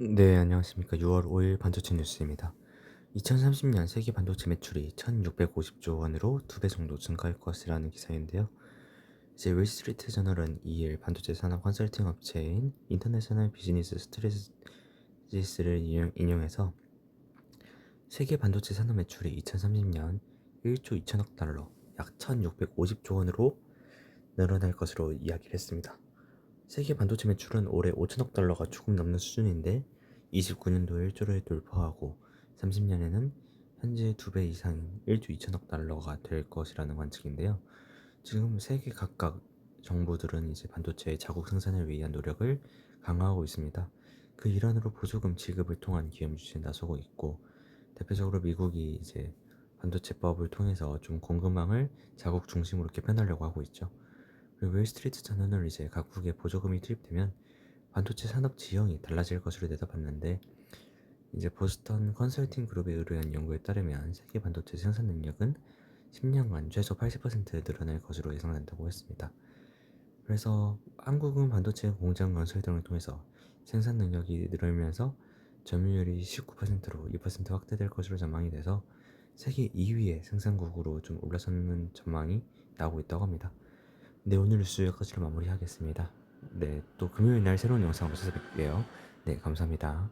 네, 안녕하십니까. 6월 5일 반도체 뉴스입니다. 2030년 세계 반도체 매출이 1650조 원으로 두 배 정도 증가할 것이라는 기사인데요. 이제 윌스트리트 저널은 2일 반도체 산업 컨설팅 업체인 인터내셔널 비즈니스 스트레지스를 인용, 인용해서 세계 반도체 산업 매출이 2030년 1조 2천억 달러, 약 1650조 원으로 늘어날 것으로 이야기를 했습니다. 세계 반도체 매출은 올해 5천억 달러가 조금 넘는 수준인데 29년도에 1조를 돌파하고 30년에는 현재 두배 이상인 1조 2천억 달러가 될 것이라는 관측인데요. 지금 세계 각각 정부들은 이제 반도체 자국 생산을 위한 노력을 강화하고 있습니다. 그 일환으로 보조금 지급을 통한 기업 유치에 나서고 있고 대표적으로 미국이 이제 반도체법을 통해서 좀 공급망을 자국 중심으로 개편하려고 하고 있죠. 웰스트리트 저널은 이제 각국의 보조금이 투입되면 반도체 산업 지형이 달라질 것으로 내다봤는데 이제 보스턴 컨설팅 그룹에 의뢰한 연구에 따르면 세계 반도체 생산 능력은 10년간 최소 80% 늘어날 것으로 예상된다고 했습니다. 그래서 한국은 반도체 공장 건설 등을 통해서 생산 능력이 늘면서 점유율이 19%로 2% 확대될 것으로 전망이 돼서 세계 2위의 생산국으로 좀 올라서는 전망이 나오고 있다고 합니다. 네, 오늘 뉴스 여기까지로 마무리하겠습니다. 네, 또 금요일 날 새로운 영상으로 찾아뵐게요. 네, 감사합니다.